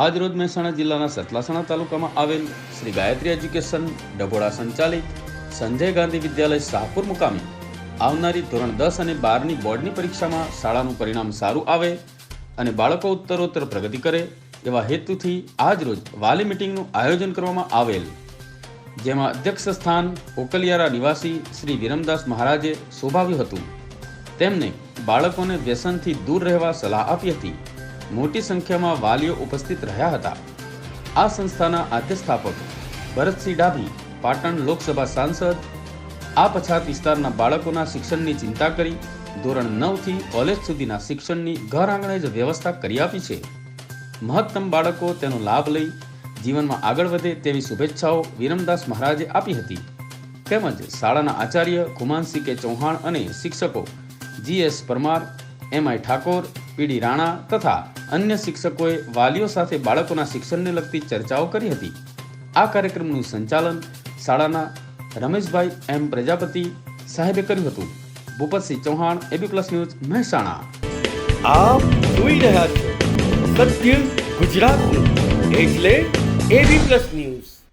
આજરોજ મહેસાણા જિલ્લાના સતલાસણા તાલુકામાં આવેલ શ્રી ગાયત્રી એજ્યુકેશન ડભોડા સંચાલિત સંજય ગાંધી વિદ્યાલય શાહપુર મુકામે આવનારી ધોરણ દસ અને બારની બોર્ડની પરીક્ષામાં શાળાનું પરિણામ સારું આવે અને બાળકો ઉત્તરોત્તર પ્રગતિ કરે એવા હેતુથી આજરોજ વાલી મિટિંગનું આયોજન કરવામાં આવેલ. જેમાં અધ્યક્ષ સ્થાન ઓકલિયારા નિવાસી શ્રી વિરમદાસ મહારાજે શોભાવ્યું હતું. તેમને બાળકોને વ્યસનથી દૂર રહેવા સલાહ આપી હતી. મોટી સંખ્યામાં વાલીઓ ઉપસ્થિત રહ્યા હતા. આ સંસ્થાના આદ્યસ્થાપક ભરતસિંહ ડાભી, પાટણ લોકસભા સાંસદ, આ પછાત વિસ્તારના બાળકોના શિક્ષણની ચિંતા કરી, ધોરણ નવથી કોલેજ સુધીના શિક્ષણની ઘર આંગણે જ વ્યવસ્થા કરી આપી છે. મહત્તમ બાળકો તેનો લાભ લઈ જીવનમાં આગળ વધે તેવી શુભેચ્છાઓ વિરમદાસ મહારાજે આપી હતી. તેમજ શાળાના આચાર્ય કુમાનસિંહ કે ચૌહાણ અને શિક્ષકો G S Parmar, M I Thakor PD Rana તથા અન્ય શિક્ષકોએ વાલીઓ સાથે બાળકોના શિક્ષણને લગતી ચર્ચાઓ કરી હતી. આ કાર્યક્રમનું સંચાલન શાળાના રમેશભાઈ એમ પ્રજાપતિ સાહેબે કર્યું હતું. Bhupatsinh Chauhan AB plus news Mehsana. આપ જોઈ રહ્યા છો સત્ય ગુજરાતનું. એટલે એબી પ્લસ